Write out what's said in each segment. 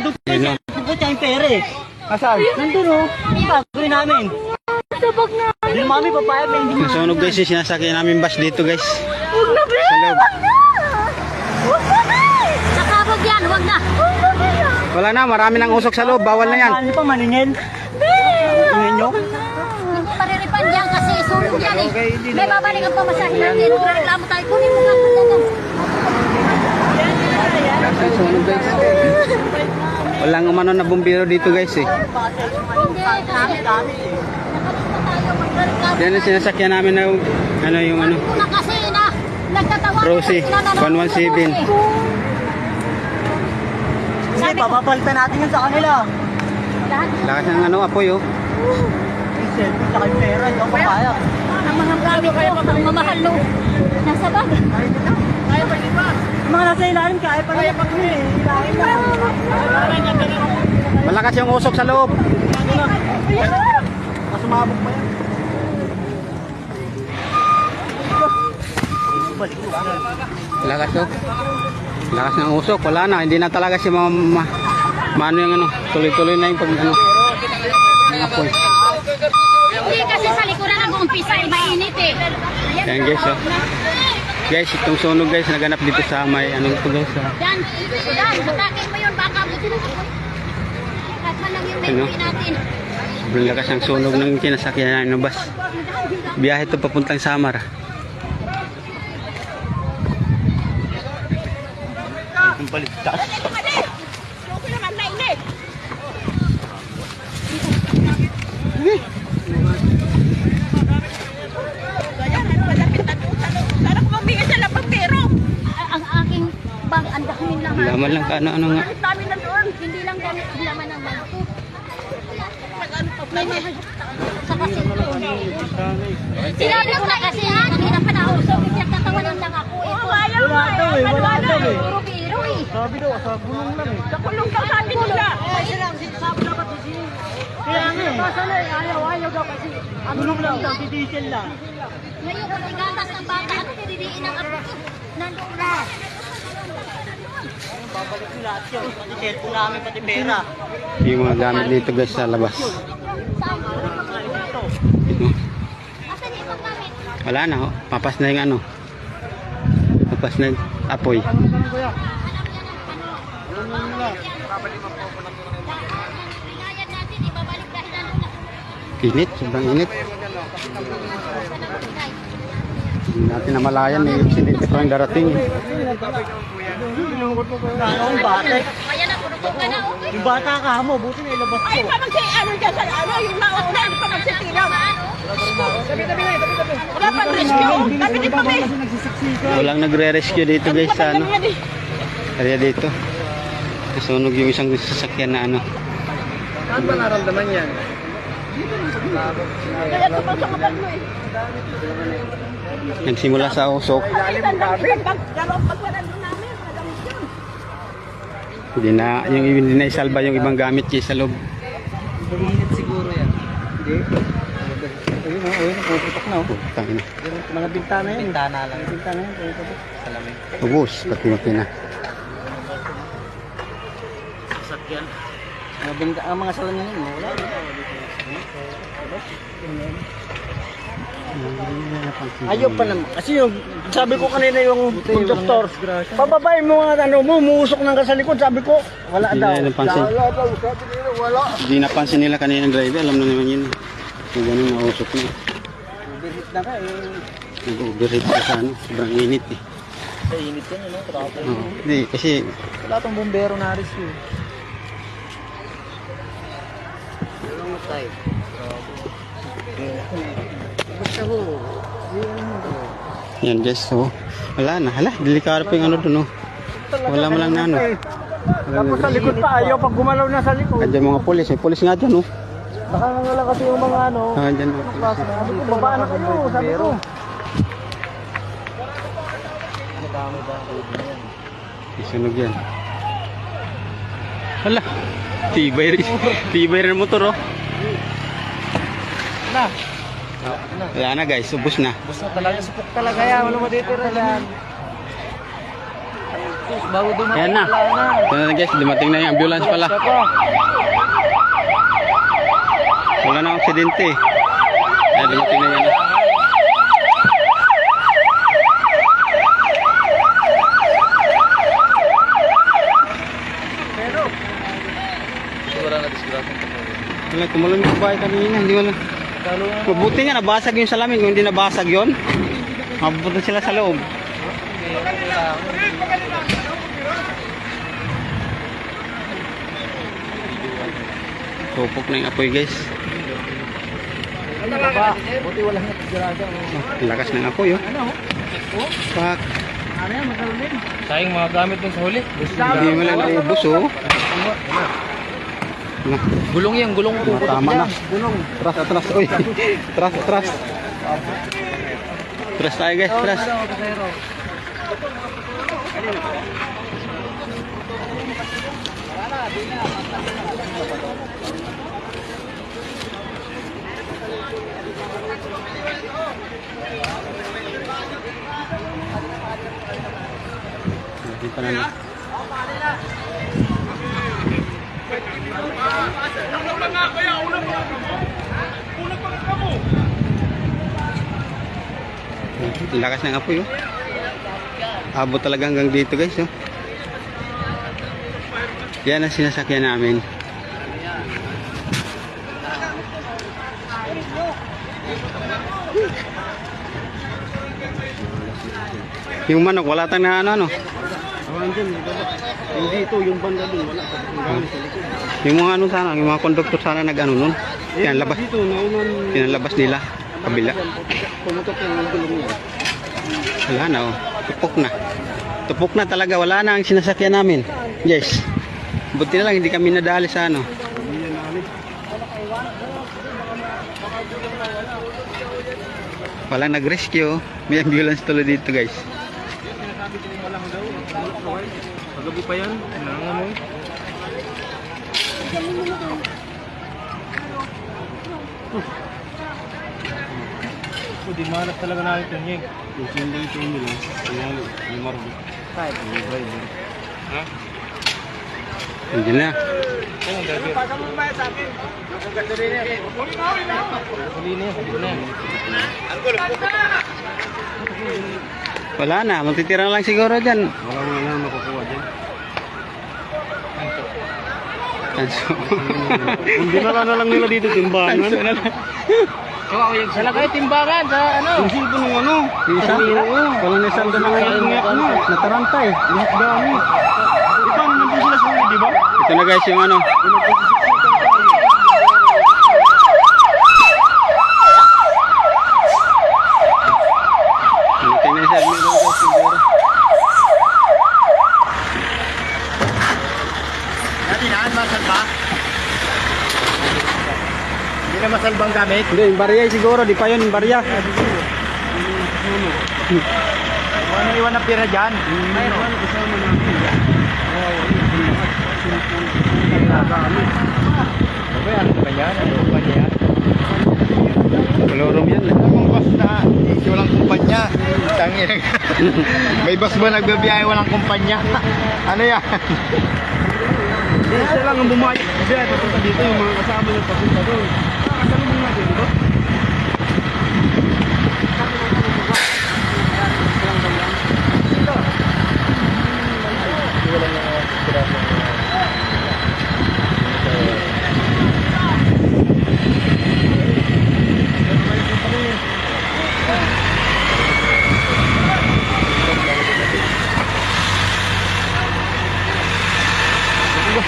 nandun po siya. Nandun po siya yung pera eh. Asan? Nandun oh. Ang gagawin namin. Sabag na. Hindi mami papayag na hindi Nasunog guys yung sinasakyan namin bus dito guys. Huwag na, loob. Huwag na. Huwag na, Bea. Nakabog yan. Huwag na. Bea. Wala na, marami ng usok sa loob. Bawal na yan. Ano pa maningin? Bea. Tingin nyo? Hindi pariripan yan kasi sunog yan eh. May babalik ang pamasahin natin. Reklamo tayo. Kunin mo nga. Nasunog guys. Walang umano na bumbiro dito guys eh. Yan ang sinasakyan namin na ano yung ano. Una kasi na nagtatawanan Rosie, sila na 117. Kasi papapalitan natin yun sa kanila. Lakas ng ano apoy oh. Cellphone tsaka yung pera, hindi ako papayag. ng mga gamit ko, ang mamahal no. Nasa bag. Yung mga nasa ilalim, kaya pa nila pag eh. Ilalim na. Malakas yung usok sa loob. Mas umabog pa yan. Lakas oh. Lakas ng usok. Wala na. Hindi na talaga si ma, ma, maano yung ano. Tuloy-tuloy na yung pag ano. Ng apoy. Hindi kasi sa likuran nag-uumpisa, eh, mainit eh. Ayan, Yan guys oh. Guys, itong sunog guys, naganap dito sa may ano ito guys. ah. Yan, yan, hatakin mo yun, baka lang yung Ano? natin. Sobrang lakas ng sunog ng kinasakyan ng bus. Biyahe ito papuntang Samar. Yung baligtas. A- Ang aking bag, ang daming laman. Lang ka ano-ano nga. Dami na doon. Hindi lang ang laman ng ko. May mga saka cellphone. Sinabi ko na kasi ha, kanina pa na ako. So, pinagtatawanan lang ako. Ito. Wala daw eh, wala daw eh. Puro biro eh. Sabi daw, sa gulong lang eh. Kulong daw sabi nila. Kaya nga eh. Ayaw, ayaw daw kasi. Gulong lang daw, diesel lang. Ngayon, kung igatas ng bata, ano nililiin ang apo ko? Nandoon na. Babalik ko lahat yun. Pati cellphone namin, pati pera. Yung mga gamit dito guys sa labas. Ito. Yung? Wala na oh. Papas na yung ano. Papas na yung apoy. Init, sobrang init. Hindi natin namalayan may aksidente pa yung darating. Yung bata? Kaya na, purutong ka na, okay? Yung bata ka mo, buti na ilabas ko. Ay, pa magsi, ano dyan sa, ano, yung nauna, pa magsitinaw. Tabi, tabi na, tabi. Wala pang rescue. Tabi, tabi, tabi. Walang nagre-rescue dito guys sa ano. Kaya dito. Nasunog yung isang sasakyan na ano. Saan ba naramdaman yan? Kaya eh. Nagsimula sa usok. Hindi na, yung hindi na isalba yung ibang gamit kayo sa loob. Uminit siguro yan. Hindi. Ayun o, ayun, puputok na o. Putang ina. Mga bintana yan. Bintana lang. Bintana yan, puputok. Salamin. Ubus, pati pati na. Sasakyan. Binta, ang mga salamin yan, wala. Ayaw pa naman. Kasi yung, sabi ko kanina yung conductor, pababayin mo nga ano mo, muusok ng sa likod. Sabi ko, wala Hindi daw. na napansin. Wala daw, sabi nila, wala. Hindi napansin nila kanina ng driver, alam na naman yun. Yung ganun na usok na. Birit na ka eh. Nag-overheat pa sa ano, sobrang init eh. Sa init yan, ano, hindi, kasi Wala tong bumbero na. Ano tayo? Basta ho. yan guys, so wala na, hala, delikado pa yung ano dun oh. Wala mo lang na ano. Tapos sa likod pa, ayaw pag gumalaw na sa likod. Kadyan mga pulis, may pulis nga dyan oh. Baka nga lang kasi yung mga ano. Ah, dyan oh. Sabi ko, baba na kayo. Sabi ko. Isunog yan. Hala, tibay rin. Tibay rin ang motor oh. Na. Wala na guys, ubos na. Basta talaga, supok talaga yan. Wala matitira yan. bago dumating. Ayan na. Ayan na guys, dumating na yung ambulance pala. Wala na aksidente. Ayan, dumating na yan. Wala, tumalon yung bahay kanina. Hindi wala. Mabuti nga, nabasag yung salamin. Kung hindi nabasag yun, mabupunta sila sa loob. Tupok na yung apoy guys. Buti wala na. Oh, lakas ng apoy oh. Pak. Sayang mga gamit dun sa huli. Hindi mo lang naubos oh. Gulong yan, gulong ko. tama na. Atras, atras. Uy. Atras, atras. Atras tayo guys, atras. Hindi pa na na. Lakas ng apoy oh. Abot talaga hanggang dito guys oh. Yan ang sinasakyan namin. Yung manok, wala tang na ano, ano. Hindi ito, yung banda dun, wala. Yung mga ano sana, yung mga konduktor sana nag-ano nun. Yan, labas. Dito, naunan, Pinalabas nila. Kabila. pumutok yung gulong niya. Wala na oh. Tupok na. Tupok na talaga. Wala na ang sinasakyan namin. Yes. Buti na lang hindi kami nadali sa ano. Walang nag-rescue. May ambulance tuloy dito guys. Pagabi pa yan, nangangamoy. Oh, di malas talaga namin ito niya. Yung sindi ito nila, yung marbo. Kahit yung driver. Ha? Hindi na. Ano ang driver? Gasolina yan, sabi na. Wala na. Matitira na lang siguro dyan. Wala mo na makukuha dyan. Tanso. Hindi na lang na lang nila dito timbangan. Tanso na lang. Sa lagay timbangan sa ano? Yung silbo ng ano? Yung isa, walang nasalda na ngayon ng ano. Nataranta eh. Lahat dami. Paano nandun sila sa huli, di ba? Ito na guys yung ano. Tingnan na sa meron guys siguro. Dati naan masalba? Hindi na masalbang gamit? Hindi, yung barya siguro. Di pa yun yung barya. Ano iwan na pira dyan? Mayroon. Kasama namin. Okay, ano ba yan? Ano ba yan? Kolorom yan. Ang bus na, hindi walang kumpanya. Tangin. May bus ba nagbabiyahe walang kumpanya? ano yan? Isa lang ang bumayag. Dito yung mga kasama niya papunta doon.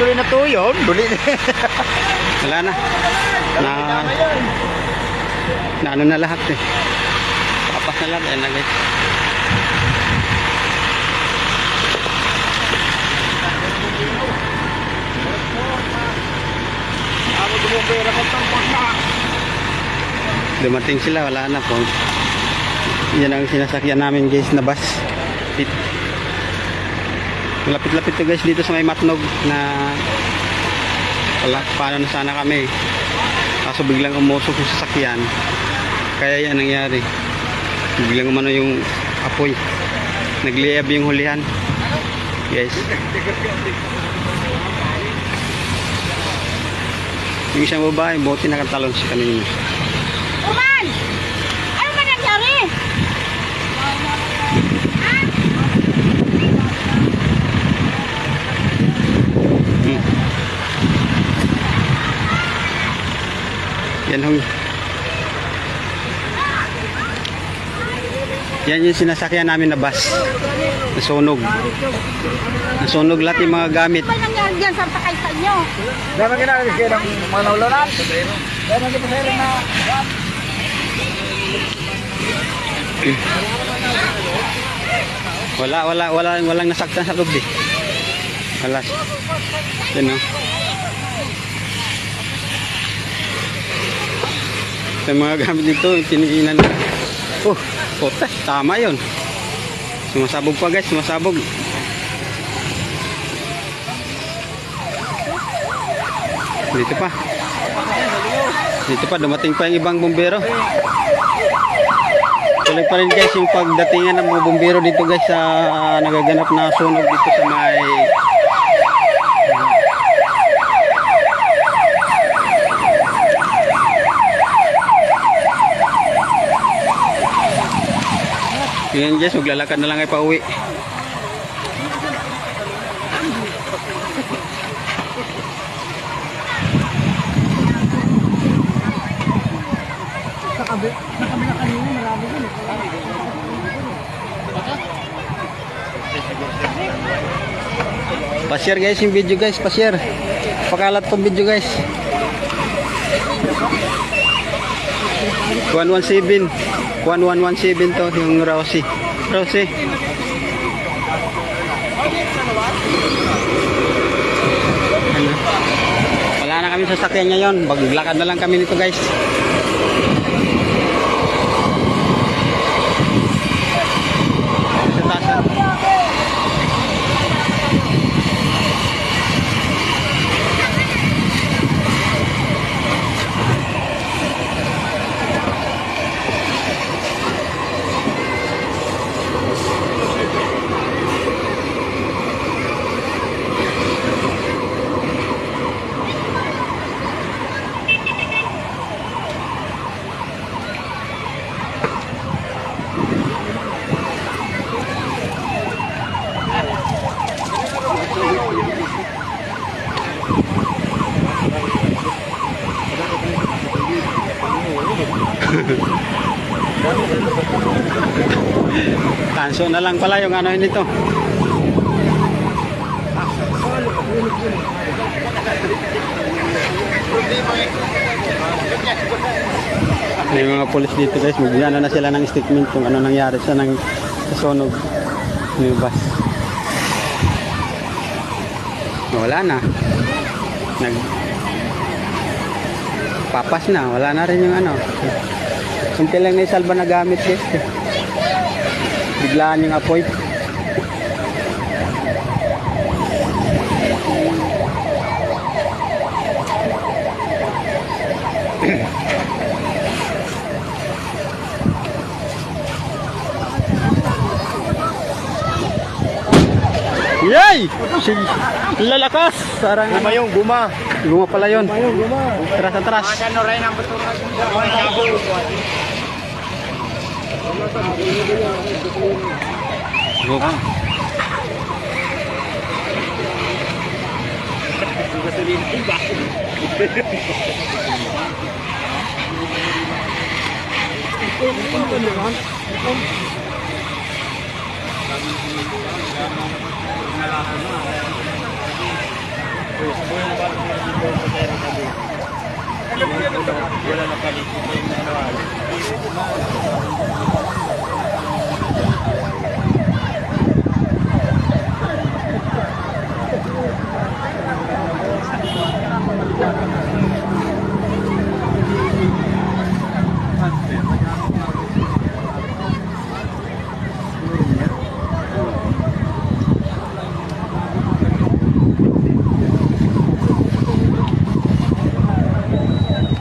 Rin na to yun, buli Wala na. Na, na ano na lahat eh. Papas na lahat. Ayan na guys. Dumating sila. Wala na po. Yan ang sinasakyan namin guys na bus. Pit. Lapit-lapit to guys dito sa may matnog na wala paano na sana kami kaso biglang umusok yung sasakyan kaya yan nangyari biglang umano yung apoy nagliyab yung hulihan Guys. Yung isang babae, buti nakatalon siya kanina. Uman! Ano ba nangyari? Hmm. Yan hong. Yan yung sinasakyan namin na bus. Nasunog. Nasunog lahat yung mga gamit. Ano ba nangyari dyan sa sakay sa inyo? Dahil ginagawa kayo ng mga naulanan. Dahil nagpapasayro na Wala, wala, wala, walang nasaktan sa loob eh. Wala. Yan o. Sa mga gamit dito, tiniginan na. Oh, puta, tama yon. Sumasabog pa guys, sumasabog. Dito pa. Dito pa, dumating pa yung ibang bumbero. Tuloy pa rin guys yung pagdatingan ng mga bumbero dito guys sa nagaganap na sunog dito sa may Yan guys, maglalakad na lang ay pauwi. Pa-share guys yung video guys, pa-share. Pakalat tong video guys. 1117 1117 to yung Rosie. Rosie. Ano? Wala na kami sasakyan ngayon. Maglakad na lang kami nito guys. Sa taas. Tanso na lang pala yung ano nito. May mga polis dito guys, mag na sila ng statement kung ano nangyari sa nang sunog ng bus. Wala na. Nag papas na, wala na rin yung ano. Kunti lang na isalba na gamit guys. Biglaan yung apoy. Yay! Si lalakas! Sarang Guma yung guma. Guma pala yun. Yung guma. Atras, atras. Ano rin ang betul Guma. Wala na guys. Ay, makono